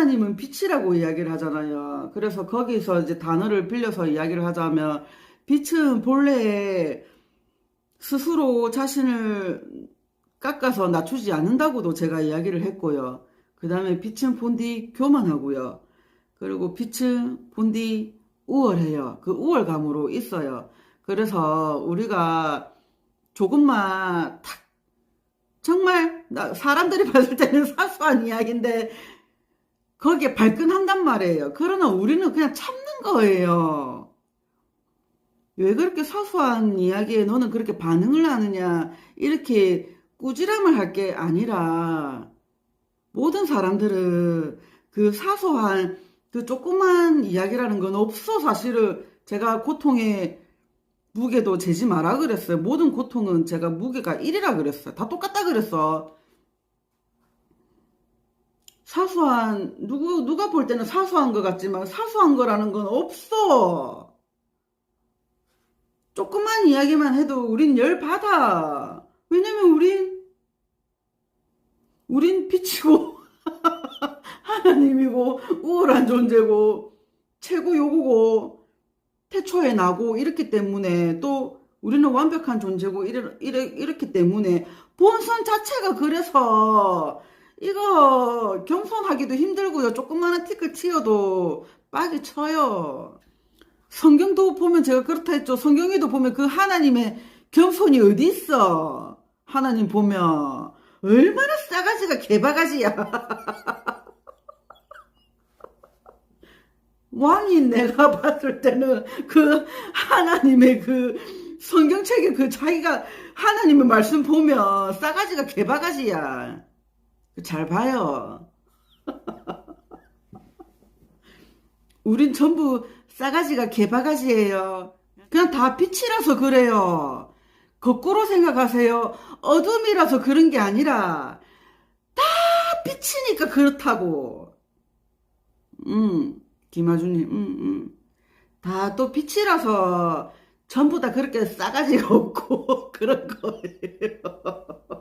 하나님은 빛이라고 이야기를 하잖아요. 그래서 거기서 이제 단어를 빌려서 이야기를 하자면 빛은 본래 스스로 자신을 깎아서 낮추지 않는다고도 제가 이야기를 했고요. 그 다음에 빛은 본디 교만하고요. 그리고 빛은 본디 우월해요. 그 우월감으로 있어요. 그래서 우리가 조금만 탁 정말 나- 사람들이 봤을 때는 사소한 이야기인데 거기에 발끈한단 말이에요. 그러나 우리는 그냥 참는 거예요. 왜 그렇게 사소한 이야기에 너는 그렇게 반응을 하느냐 이렇게 꾸지람을 할 게 아니라 모든 사람들은 그 사소한 그 조그만 이야기라는 건 없어 사실은 제가 고통의 무게도 재지 마라 그랬어요. 모든 고통은 제가 무게가 1이라 그랬어요. 다 똑같다 그랬어. 사소한 누구 누가 볼 때는 사소한 것 같지만 사소한 거라는 건 없어. 조그만 이야기만 해도 우린 열 받아. 왜냐면 우린 우린 빛이고 하나님이고 우월한 존재고 최고 요구고 태초에 나고 이렇기 때문에 또 우리는 완벽한 존재고 이래, 이래, 이렇기 때문에 본선 자체가 그래서 이거 겸손하기도 힘들고요. 조그마한 티끌 튀어도 빡이 쳐요. 성경도 보면 제가 그렇다 했죠. 성경에도 보면 그 하나님의 겸손이 어디 있어? 하나님 보면 얼마나 싸가지가 개바가지야. 왕인 내가 봤을 때는 그 하나님의 그 성경책에 그 자기가 하나님의 말씀 보면 싸가지가 개바가지야. 잘 봐요. 우린 전부 싸가지가 개바가지예요. 그냥 다 빛이라서 그래요. 거꾸로 생각하세요. 어둠이라서 그런 게 아니라 다 빛이니까 그렇다고. 음, 김아주님, 음, 음. 다 또 빛이라서 전부 다 그렇게 싸가지가 없고 그런 거예요.